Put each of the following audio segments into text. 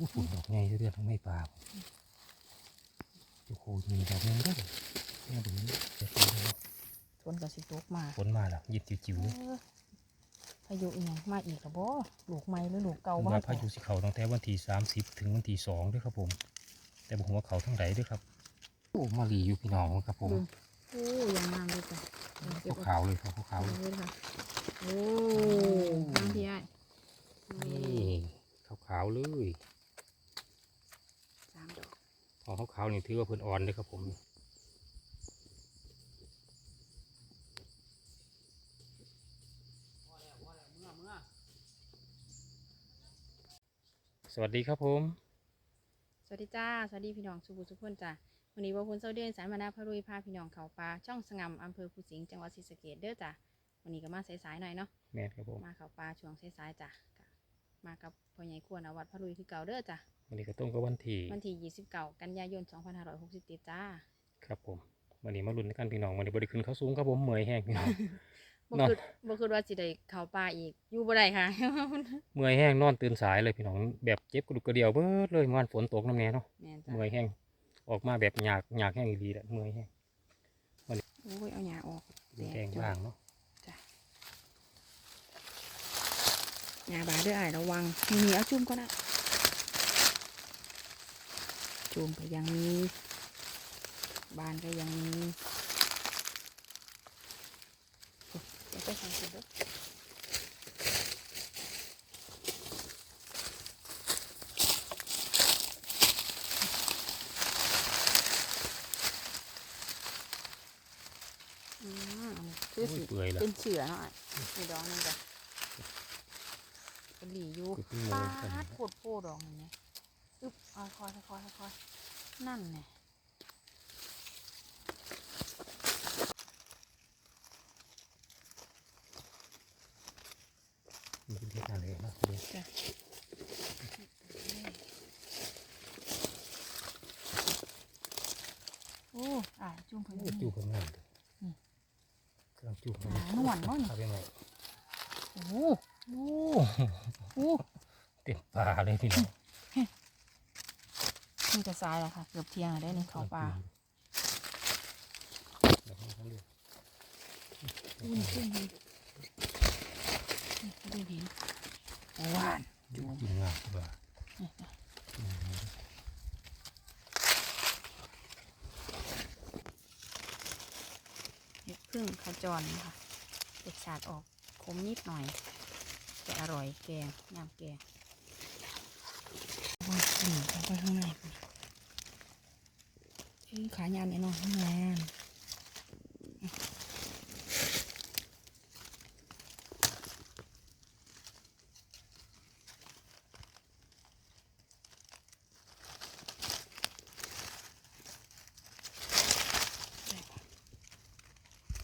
อู้ฝุ่นดอกไงเรื่องทั้งไม่ปลาจะโคยิงดอกนึงก็ได้เนี่ยดูนี่จะฝนแล้วฝนกับสิตกมาฝนมาแล้วหยิบจิ๋วๆเลยเออพายุอีหยังมาอีกแล้วบ่ลูกใหม่หรือลูกเก่าผมบ้าว่าพายุสิเขาตั้งแต่วันที่สามสิบถึงวันที่สองด้วยครับผม แต่บอกว่าเขาทั้งไหนด้วยครับโอ้มาลีอยู่พี่น้องครับผมโอ้ยังงามเลยจ้ะเก็บขาวๆเลยครับขาวๆเลยเลยค่ะโอ้ทางพี่ไอ้นี่ขาวๆเลยสามดอก ของขาวๆนี่ถือว่าเพิ่นอ่อนเลยครับผมสวัสดีครับผม สวัสดีจ้า สวัสดีพี่น้องสุขุสุขคนจ้ะวันนี้ว่าคุณเซาเดียนสายมานาพารุยพาพี่น้องเขาปลาช่องสงำอำเภอภูสิงห์จังหวัดศรีสะเกษเด้อจ้ะวันนี้ก็มาสายๆหน่อยเนาะแม่นครับผม มาเขาปลาช่วงสายๆจ้ะก็มากับพ่อใหญ่ควรอาวัดพารุยคือเก่าเด้อจ้ะ วันนี้ก็ต้มกับวันที่ วันที่ 29 กันยายน 2567จ้า ครับผมวันนี้มาลุ้นกันพี่น้องวันนี้บริขึ้นเขาสูงครับผมเมื่อยแห้งพี่น้อง บ่นอนคือบ่คือว่าสิได้เข้าป่าอีก อยู่บ่ได้ค่ะเมื่อยแห้งนอนตื่นสายเลยพี่น้องแบบเจ็บกระดูกกระเดียวเบิดเลยเมื่อวานฝนตกน้ำแน่เนาะแม่นจ้ะเมื่อยแห้งออกมาแบบหยากหยากแห้งอีหลีแหละเมื่อยแห้งโอ้ยเอาหญ้าออก แดงบ้างเนาะหญ้าบาดเด้ออ้ายระวังนี่ๆเอาจุ่มก่อนนะ จุ่มก็ยังมีบานก็ยังมีโอ้ยเดี๋ยวไปใส่เสร็จเด้ออืมคือโอ้สิยเปื่อยละเป็นเสือหน่อยในดอกนึงจ้ะเป็นหลีอยู่คือเพิ่งปาเมื่อยกันดโคตรโพดอกนี่ไง อึ๊บคอยคอยคอยคอยนั่นไงมันเป็นเทศนาเลยเนาะเดี๋ยวจ้ะโอ้อ่าจุ่มเพิ่นโอ้จูบกันงามเลยอืมกำลังจูบกัหานวลเนาะนี่เอาไปไหนโอ้โหโอ้โอ้เต็มป่าเลยพี่น้อง นี่จะสายแล้วค่ะ เกือบเที่ยงแล้วได้นี่เขาปลาเดี๋ยวให้เขาเลือกอุ้ยขึ้นดีนี่เขาได้เห็นหวานจูบงามกว่าเห็ดพึ่งขจรนะคะรสชาติออกขมนิดหน่อยแต่อร่อยแกงน้ำแกงโอ้ยนี่เข้าไปข้างในพุ่นชื่อ ขายาวเนี่ยเนาะข้างในอะ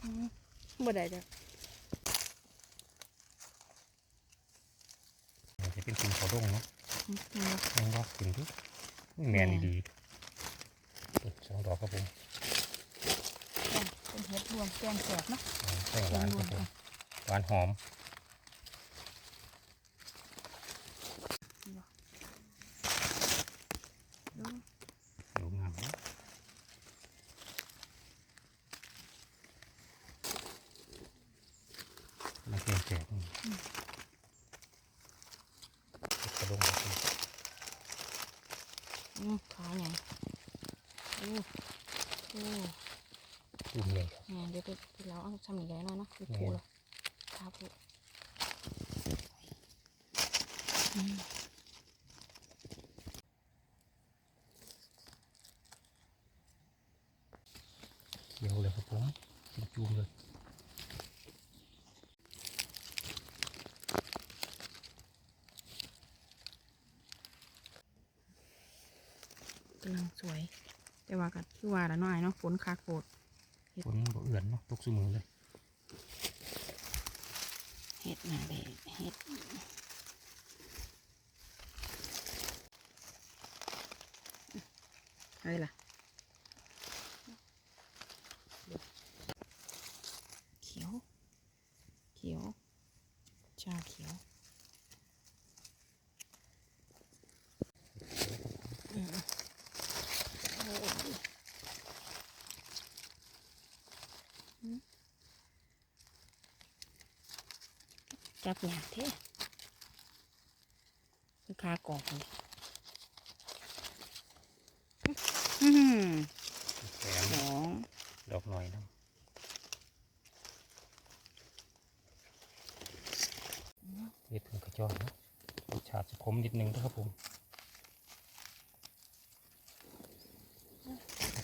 อืมบ่ได้จ้ะจะเป็นกินเขาดงเนาะอืมอืมยังว่ากินทุกแมนดีๆเปิดสองดอกครับผม เป็นเห็ดรวมแก งแสบเนาะแป้งหวานครับผมหวานหอม ดู ดูงามเนาะมันเป็นแจกนี่เก็บกระดงครับผม อืมขาใหญ่โอ้โอ้ จุ่มเลยครับ เนี่ยเดี๋ยวไปไปเราเอาทำอย่างไรหน่อยเนาะคือ แม่น ปูเลย ครับปูอืมเขียวเลยครับผมจุ่มเลยกำลังสวย แต่ว่าก็คือว่าละน่อยเนาะฝนคาโกดฝนบ่เอื่อนเนาะตกสมือเลย เห็ดหนาเลยเห็ดเฮ้ยล่ะเขียว เขียว ชาเขียวเอืมโอ้ยอืม จับหยาดเท่คือคากรอบเลยอืมแถมสองดอกหน่อยนะเห็ดพึ่งกระจอกนะรสชาติจะขมนิดนึงนะครับผม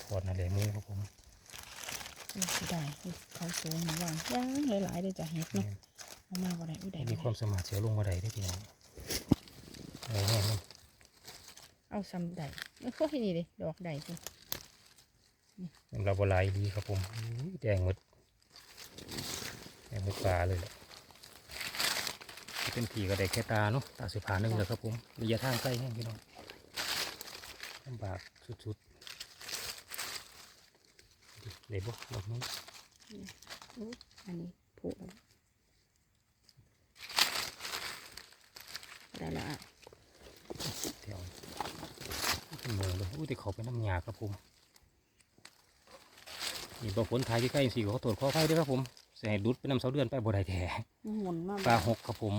ถอดนะเดี๋ยวมือครับผมนี่สิได้เขาสูงมาว่างย่างหลายๆเลยจ้ะเห็ดเนาะ เอามาบ่ได้อุ้ยได้มีบ่ความได้สามารถเสียลงมาได้ได้อพี่น้องอะไรแน่นอนเอาซ้ำได้โอ้ยนี่เลยดอกได้จ้ะสำหรับวลายดีครับผมอุ้ยแดงหมดแดงหมดฟ้าเลยแหละที่เป็นผีก็ได้แค่ตาเนาะตาสุภาหนึ่งเลยครับผมระยะทางใกล้แห้งพี่น้องลำบากสุดๆเลยบ่ดอกนี้อุ๊ยอันนี้ผูกแล้ว ได้และอะแถวเป็นเมืองเลยอุ้ยแต่เขาไปน้ำยาครับผมนี่บางฝนไทยใกล้ๆสี่เขาตรวจข้อไฟด้วยครับผมเสียดุดไปน้ำเสาเดือนไปบ่ได้แท้หมุนมาปลาหกครับผม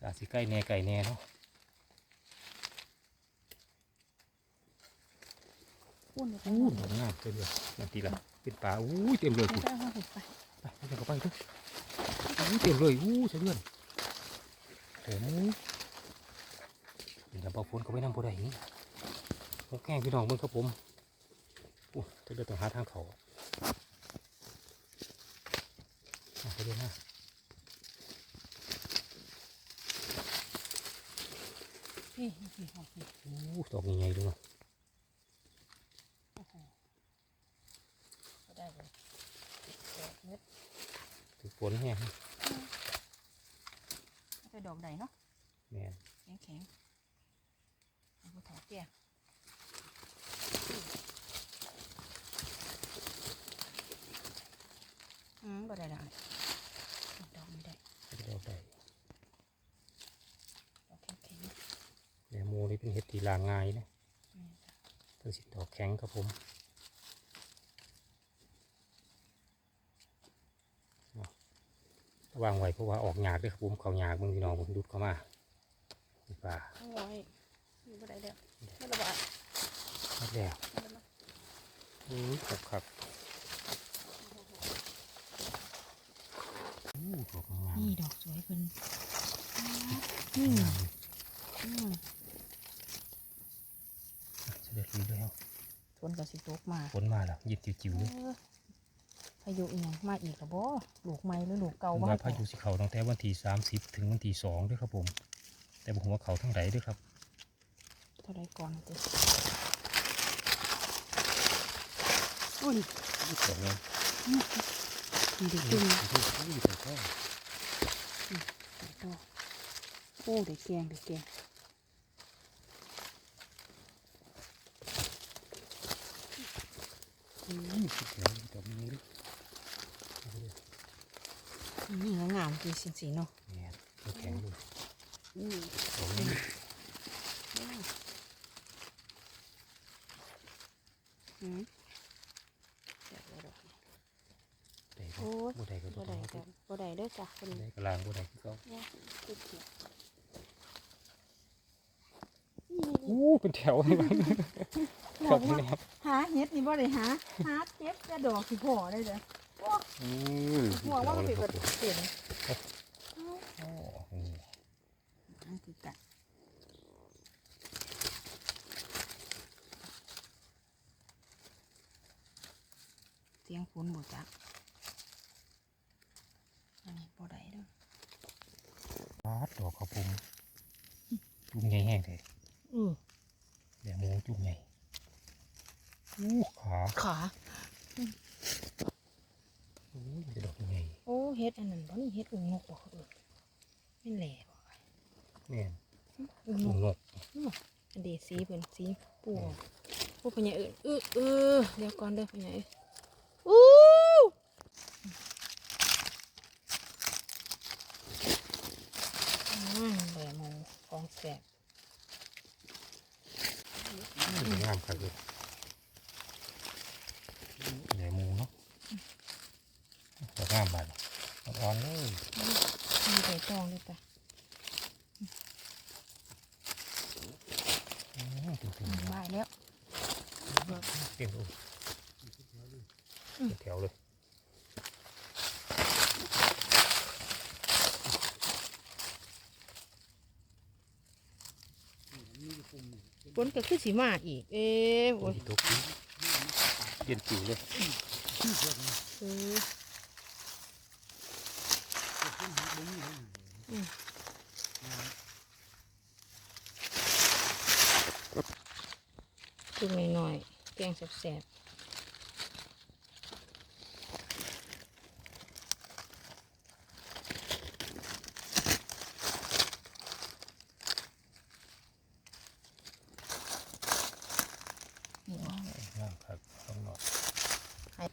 ตาสิใกล้แน่ไก่แน่เนาะพูดเลยอู้ดอกงามเต็มเลยนาทีละเป็นปลาอู้ยเต็มเลยไม่คุณได้ว่าไปไปไปเข้าไปทุกอู้ เต็มเลยอู้เสะเดือนโอ้โหเดี๋ยวปลาฝนเขาไปน้ำบ่ได้นี่หกแข้งพี่น้องเบิ่งครับผมอู้จะเดินต้องหาทางเขาอะไปเดินหน้าพี่พี่พี่พี่อู้ดอกใหญ่ๆดูเนาะโอ้โหก็ได้เลยดอกเม็ดถือฝนแห้งเอาไป ดอกใดเนาะแม่นแข็งแข็งๆเอาไปถอดเตี้ยอืมบ่ได้ละดอกไม่ได้ไปดอกใดดอกแข็งแข็งแหนโมนี่เป็นเห็ดตีลางง่ายนะๆนี่จ้ะเพิ่งสิดอกแข็งครับผมระ วางไว้เพราะว่าออกหยากด้วยครับผมเขาหยากมึงพี่น้องผมดูดเข้ามานี่ป่าเอาไว้นี่บ่ได้แล้วไม่ระบาดหมดแล้วไม่ระบาดอู้ครับครับอู้ดอกงามนี่ดอกสวยเพิ่นอืมอืมเสด็จรีแล้วฝนก็สิตกมาฝนมาแล้วหยิบจิ๋วๆเลยเออพายุอีหยังมาอีกแล้วบ่ลูกใหม่หรือลูกเก่าผมบ่ว่าพายุสิเขาตั้งแต่วันที่สามสิบถึงวันที่สองด้วยครับผม แต่ผมว่าเขาทั้งไหนด้วยครับเท่าไรก่อนติอุ้ยดอกนี้ดีดีอืขึ้นมอู้แต่ก็ตัวโอ้เด็กแกงเด็กแกงอู้สุดแล้วดอก นี้เลยเอาไปเลยนี่งามดีสิสิเนาะเนี่ยตัวแข็งดูอืมดอกนี้อืมเดี๋ยวเดี๋ยวเดี๋ยวได้โอ้ยบ่ได้ก็บ่บ่ได้ได้กันบ่ได้เด้อจ้ะคนบ่นี้ได้ก็ล้างบ่ได้คือเขาเนี่ยติดเขียวอู้เป็นแถวเลยมั้งบครัอบกว่านี่ครับหาเห็ดนี่บ่ได้หาหาเก็บจะดอกสิพอได้เด้อ อือห่วงว่ามันเป็นแบบเปลี่ยนโอ้โหอันคือกัดเสียงฝนบ่จักอันนี้บ่ได้เด้อปาดดอกครับผมจุ่มใหญ่แห้งเลยอือเดี๋ยวหมูจุ่มใหญ่อู้ขาขา อู้มันจะดอกใหญ่ โอ้เฮ็ดอันนั้นบ่นี่เฮ็ดอึ่งนกบ่เขาเอิ้นแม่นแหล่บ่แม่นอึ่งนจุ่กมนกอันเดสีเพิ่นสีปูปูพญาเอิญเออเออเดี๋ยวก่อนเด้อพญาเอิญอู้อืมแหลมหมดามครับเลยใหญ่หมูเนาะดอกงามบาดอ่อนๆเลย มีใบตองเลยจ้ะ อืมถึง อืม บายแล้วๆเต็มเลยแถวเลยฝนก็คือสีมาอีก เอ๊ะโอ้โอ้ยยตกเย็นจิ๋วเลย เอออืมจุ่มหน่อยๆแก งแสบงามครับข้างนอกให้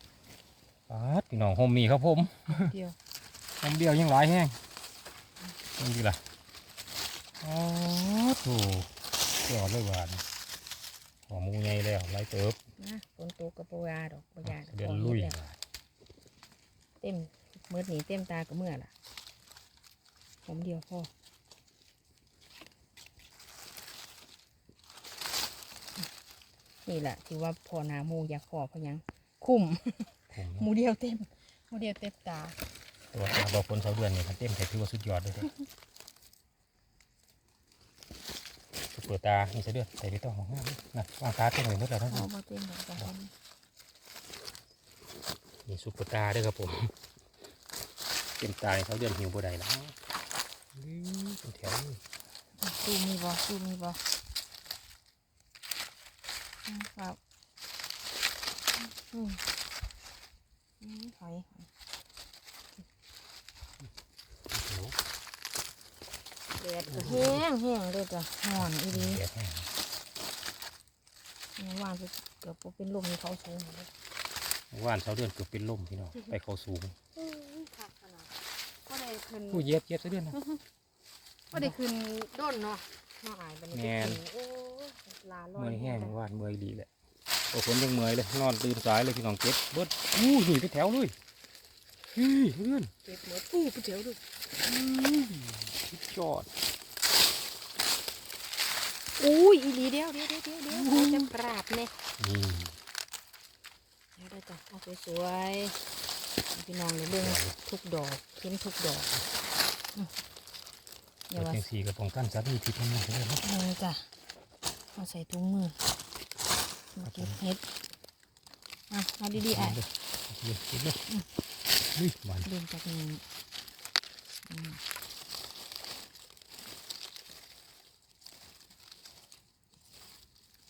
ปาดพี่น้องโฮมมีครับผมๆเดียวโฮมเดียวยังหลายแห้งนี่ดีล่ะอ๋อถูกยอดเลยหวานหอมหมูใหญ่แล้วไรเติบ นะฝนตกกับปยาดอกปยาดอกเดือนพอลุยเฮ็ดแล้วเต็มมืดหนีเต็มตากับเมื่อล่ะผมเดียวพอนี่แหละที่ว่าพอหนาหมูอยากพอเพราะหยังคุ้มผมหมูเดียวเต็มหมูเดียวเต็มตา ตัวตาบอกคนเสาเดือนนี่มันเต็มแต่ถือว่าสุดยอดเลย เด้อซุปเปอร์ตานี่เสาเดือนใส่ไปต้องของงามเลยนะวางตาเต็มเลยหมดแล้วทั้งหมเอาดบ่เต็มดอกจ้ะนี่ซุปเปอร์ตาเด้วยครับผมเต็มตาเสาเดือนหิวบ่ได้แล้วเป็นแถวเลยซูมีบ่ซูมีบ่อืมครับอืมอืมถอยโอ้โห แดดก็แห้งแห้งเลยจ้ะห่อนอีดีแดดแห้งเมื่อวานไปเกือบบ่เป็นลมในเขาสูงเลยว่านเสาเดือนเกือบเป็นลมพี่น้องไปเขาสูงค่ะขนาดก็ได้ขึ้นผู้เหย็บเหย็บเสาเดือนนะก็ได้ขึ้นด้นเนาะมาอายบัดนี้แม่นไปขึ้โอ้ยลาลอเมื่ยอยแห้งว่านเมื่อยดีแหละโอ้ฝนยังเมื่อยเลยนอนตื่นสายเลยพี่น้องเก็บเบิดอู้หนีไปแถวเลยเฮ้ยเพื่อนเก็บหมดอู้ไปเดี๋ยวดู สุดยอดอุ้ยอีหลีเดียวเดียวเดียวเดียวเดียวเราจะปราบเนี่ยเดี๋ยวได้จ้ะเอาสวยๆพี่น้องเลยเบิ่งทุกดอกเห็นทุกดอกเดี๋ยววว่าเชียงสีกับปองกันสัตว์มีพิษมันมาเลยนะเออจ้ะเอาใส่ถุงมือมาเก็บเห็ดอะเอาดีๆอะเลยเดี๋ยวเก็บเลยเฮ้ยหวานดึงจากนี้อืม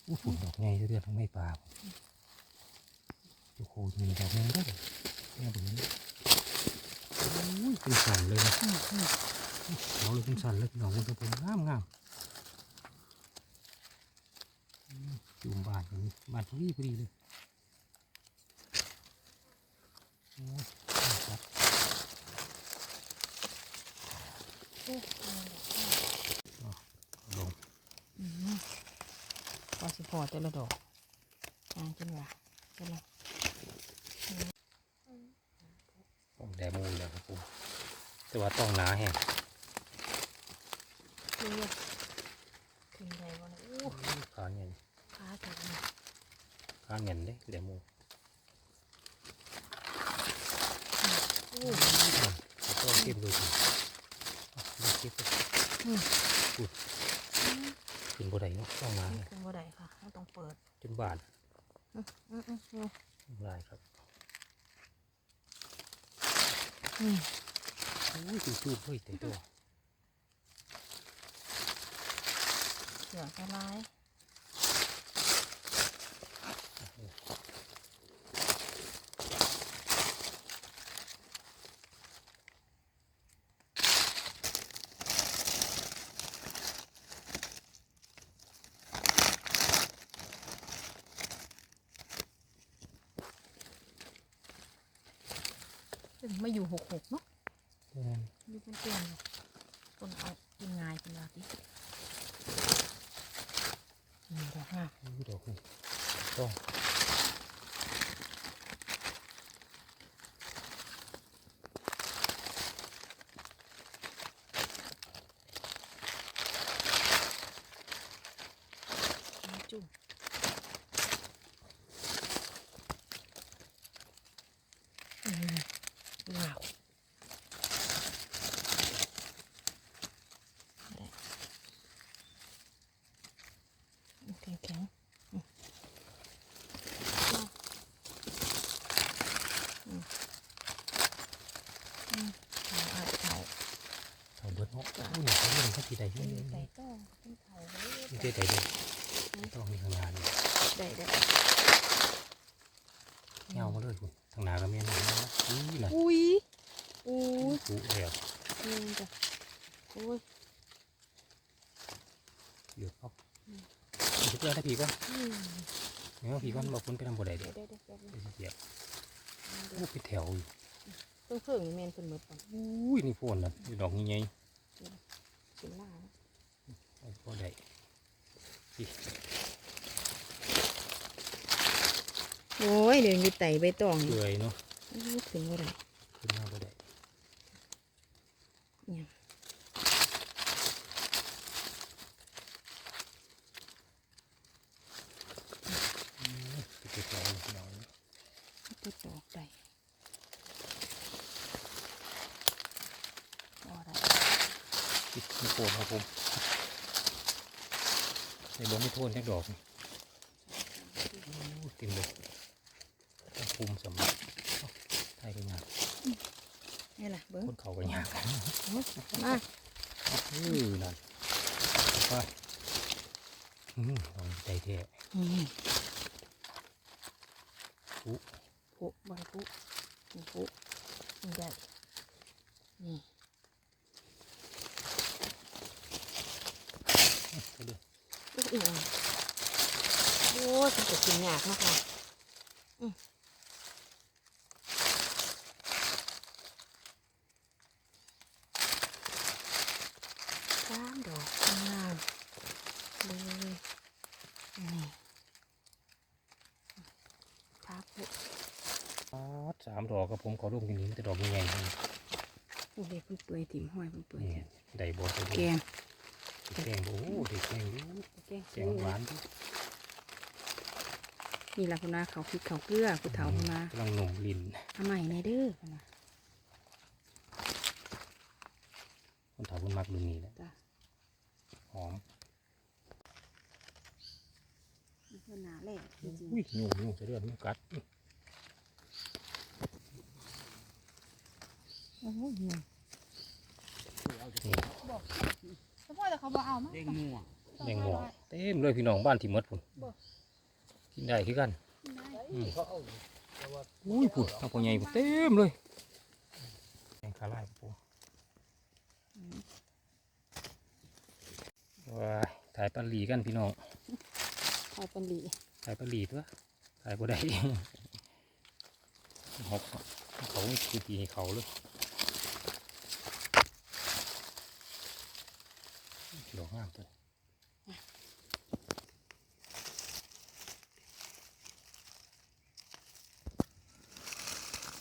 อู้ฝุ่นดอกไงเรื่อยๆทั้งไม่ปลาโอ้โหมีดอกแมงด้วยแม่บุ๋มอุ้ยเป็นสันเลยนะเขาเลยเป็นสันเลยดอกมันจะเป็นงามงามจุ่มบานอย่างนี้บานพอดีพอดีเลยโอ้ยครับ โอ้ย ลง อืมพอสิพอ แต่ละดอกอ่านจังหวะจังละผมแดมูลแล้วครับผมแต่ว่าต้องหนาแห้งขึ้นเลยขึ้นได้บ่นะอู้ขาเงินขาถึงนี่ขาเงินเด้แดมูอู้ก็เก็บเลยสิเก็บเลยอืม กินบ่ได้เนาะต้องหนาแห้งขึ้นบ่ได้ค่ะเราต้องเปิดจนบานอืมอืมอืมอืมลายครับอืมอุ้ยจูบๆเฮ้ยแต่ตัวเสือสลาย มาอยู่หกหกเนาะแม่นอยู่เป็นเตียนเลยคนเอากินง่ายเป็นว่าตินี่ดอกห้าอุ้ยดอกนี่ต้อง จุ่ม อืมว้าวแข็งแข็งๆอืมอืมอืมเอาอาจเขา เอาเบิดเนาะอู้นี่ เขาเรื่องเขาทีใดเรื่องมีนี้ไก่ต้องเป็นเขาเลยไม่ใช่ใดเลยต้องมีข้างหน้าเลยได้ได้เงามาเลยคุณทางหน้าก็มีนะอุ้ยน่ะอุ้ยอุ้ยปุ๊แล้วนี่จ้ะอุ้ยเดี๋ยวเขาเดี๋ยวเพื่อนถ้าผีก่อนอืมเดี๋ยผีก่อนบอกคุณไปทำบ่ได้เดี๋เดี๋ยววเดี๋ยวเดี๋ยวไปสิเสียบเดี๋ยวโอ้ไปแถวอยู่เพิ่งเพิ่งนี่แมนเพิ่นหมดก่อนอุ้ยนี่โฟนน่ะอยู่ดอกใหญ่สิล่าๆเอาบ่ได้อีโอ้ยเดี๋ยวอยู่ไต่ใบตองเปื่อยเนาะอู้ถึงว่าไรขึ้นมาบ่ได้เนี่ย อืมไปแถวอยู่พี่น้อง ก็ตอกได้บ่ได้ อีนี่โฟนครับผมในบ่มี โทนแค่ดอกนี่อู้เต็มเลยต้องคุมสำหรับเอ้าไทยก็ยากนี่ล่ะเบิ้งคนเขาก็ยากมาเออนั่นไปอืมเอาใจแท้อืมปุ๊ผู้บ่ได้ผู้นี่ผู้นี่ได้นี่ไปเด้ อลูกอีกอะโอ้ยมันจะกินยากเนาะค่ะอืมสามดอกงามเลยนี่พาผู้อ๋อสามดอกกับผมขอร่วมกันนี้มันจะดอกยังไงโอ้เด็กเพิ่นเปื่อยถิ่มห้อยเพิ่นเปื่อยนี่ได้บอสแกง แกงโอ้เด็กแกงดูแกงแกงหวานดูนี่ล่ะคุณนาเขาพริกเขาเกลือผู้เฒ่าคุณนากำลังหนุ่มลิ้นทำไมในเด้อคุณนาคนเฒ่าคนมักรุ่นนี้แหละจ้ะหอมนี่คือหนาแหลกจริงอุ้ยยุ่งยุ่งจะเลือดมันกัดๆโอ้ยเนี่ยนี่ เฉพาะแต่เขาบอกเอามาเด้งม่วงแมงหมวเต็มเลยพี่น้องบ้านที่หมดพุ่นบ่กินได้คือกันอืมเขาเอาแต่ว่าอุ้ยพุ่นเอาพอใหญ่พุ่นเต็มเลยแกงคาไล่ครับผมว้ายถ่ายปลาหลีกันพี่น้องพายเป็นหลีขายปลาหลีตัวขายบ่ได้ หกเขาไม่คือทีให้เขาเลย ดอกงามตัว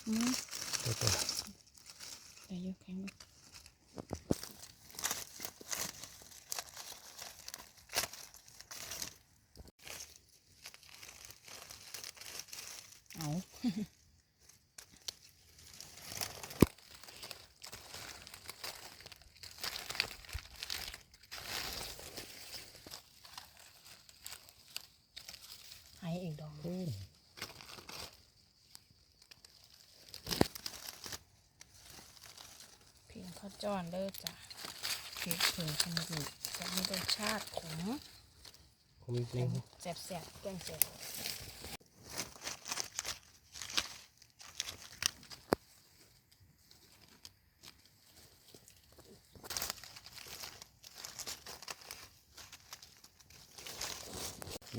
อืมตัวตัวได้เยอะแข็งเลยเอา หายอีกดอก เพียงข้าว จ้อนเด้อจ้ะเพียงเพียงขนมจะมีรสชาติขมผมมีเพลงแสบแสบๆแกงแสบ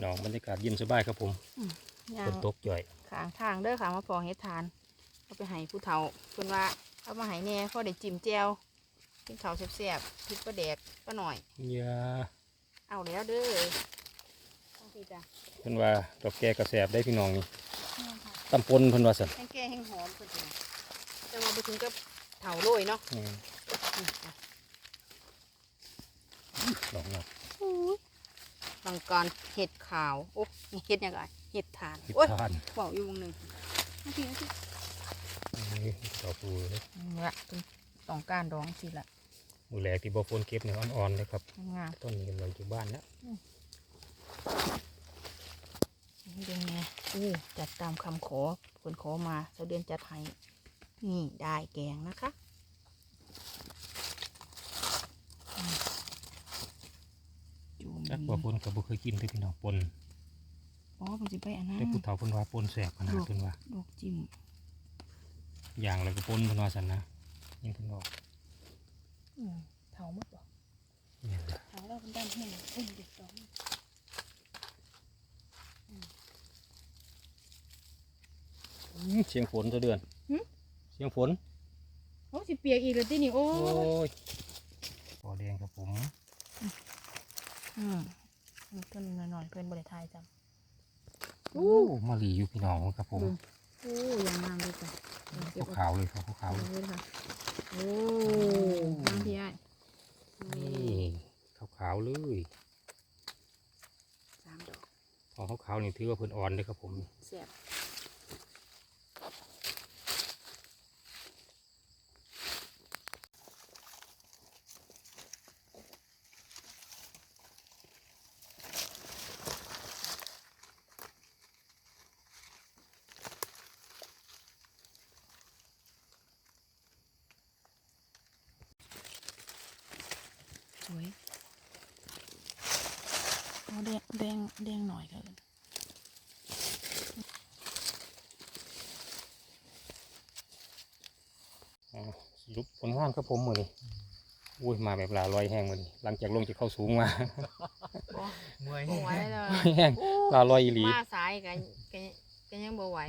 น้องบรรยากาศเย็นสบายครับผมย่าฝงนตกจ่อยขางทางเด้อค่ะมาพอเฮ็ดทานเอาไปให้ผู้เฒ่าเพิ่นว่าเอามาให้แหน่พอได้จิ้มแจ่ว กินข้าวแซ่บๆพริกปลาแดกป้าหน่อย อย่าเอาแล้วเด้อพี่จ้ะเพิ่นว่าดอกแกกระแสบได้พี่น้องนี่แม่นค่ะตำปนเพิ่นว่าซั่นแห้งแก่แห้งหอมเพิ่นจ้ะแต่ว่าไปถึงกับเถาโรยเนาะนี่นี่จ้ะดอกงามบางการเห็ดขาว โอ้นี่เห็ดยังไงเห็ดทานพิโอ้ยธานเบาอยู่วงหนึ่งนาทีนาทีนี่ดอกปูเลยเนี่ยต้องการดองสิละ มือแรกที่บ่ฝนเก็บเนี่ยอ่อนๆเลยครับงามต้นนี้กำลังอยู่บ้านแล้วนี่เดือนไงอู้จัดตามคำขอคนขอมาเสาเดือนจัดให้นี่ได้แกงนะคะอืมจูมจักบ่ฝนก็บ่เคยกินเลยพี่น้องปนอ๋อมันจะไปอันนั้นแต่ผู้เฒ่าเพิ่นว่าปนแสบขนาดเพิ่นว่าดอกจิ้มอย่างแล้วก็ปนเพิ่นว่าซั่นนะยิ่งเพิ่นบอกอืม เถาหมดบ่เนี่ยนะเถาแล้วมันด้านแห้งอุ้ยเด็ดดอกอื้อเสียงฝนซะเดือนเสียงฝนโอ้สิเปียกอีกแล้วที่นี่โอ้โอ้ยยปอแดงครับผมอืมต้นหน่อยๆเพื่อนบริทายจ้ะโอ้มาหลีอยู่พี่น้องครับผมโอ้ยังงามเลยจ้ะเก็บขาวๆเลยครับขาวๆเลยเลยค่ะ โอ้งามพี่ไอ้นี่ขาวๆเลยสามดอกพอขาวๆนี่ถือว่าเพิ่นอ่อนเลยครับผมเสียบ สวยเอาแดงแดงแดงหน่อยเถอะ อ่าส รุปผลงานครับผมมือนี้อุ้ยมาแบบลาลอยแห้งมือนี้หลังจากลงจากเข้าสูงมาเมื่อยบ่ไหวเลยแห้งลาลอยอีหลีมาสายกันกันกันยังบ่ไหว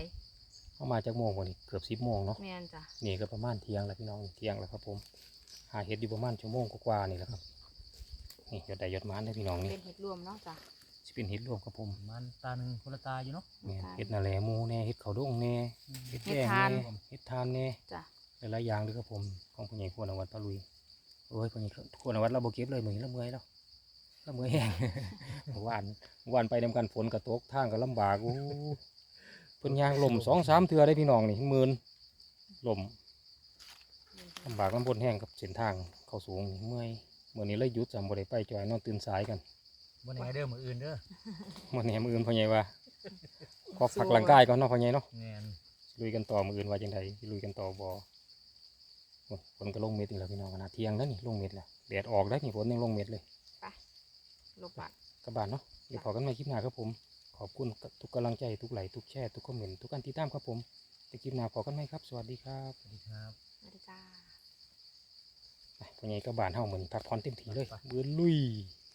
เข้ามาจากโมงวันนี้เกือบสิบโมงเนาะแม่นจ้ะนี่ก็ประมาณเที่ยงแล้วพี่น้องเที่ยงแล้วครับผมหาเห็ดอยู่ประมาณชั่วโมงกว่าๆนี่แหละครับนี่ยอดใดยอดมันได้อพี่น้องนี่เป็นเห็ดรวมเนาะจ้ะสิเป็นเห็ดรวมครับผมมันตาหนึ่งคนละตาอยู่เนาะแม่นเห็ดนาแหลหมูแน่เห็ดเขาดงแน่เห็ดแดงแน่เห็ดทานแน่จ้ะ หลายๆอย่างเลยครับผมของผู้ใหญ่ขวนวัดพะลุยโอ้ยผู้ใหญ่ขวนวัดเราบ่เก็บเลยมือนี้เราเมื่อยแล้วเราเมื่อยแห้งเมื่อวานเมื่อวานไปนำกันฝนกระตกทางก็ลำบากโอ้เพิ่นยางลมสองสามเทือได้พี่น้องนี่หมื่นลมลำบากลำบนแห้งกับเส้นทางเขาสูงนี่เมื่อยเมื่อนี้เลยหยุดจำบ่ได้ไปจอยนอนตื่นสายกันบนไหนเด้อมืออื่นเด้อมื่อนี้มืออื่นพ่อใหญ่ว่าขอพักร่างกายก่อนเนาะพ่อใหญ่เนาะแน่นลุยกันต่อมืออื่นว่าจังไดสิลุยกันต่อบ่โอ้ย ฝนก็ลงเม็ดอีกแล้วพี่น้องขนาดเที่ยงแล้วนี่ลงเม็ดแล้วแดดออกแล้วนี่ฝนยังลงเม็ดเลยลบบัดกลับบ้านเนาะเดี๋ยวพอกันใหม่คลิปหน้าครับผม ขอบคุณทุกกำลังใจทุกไลค์ทุกแชร์ทุกคอมเมนต์ทุกการติดตามครับผมในคลิปหน้าพอกันไหมครับ สวัสดีครับสวัสดีครับสวัสดีจ้าไปพ่อใหญ่กลับบ้านเฮาเหมือนพักผ่อนเต็มที่เลยเบือนลุยไ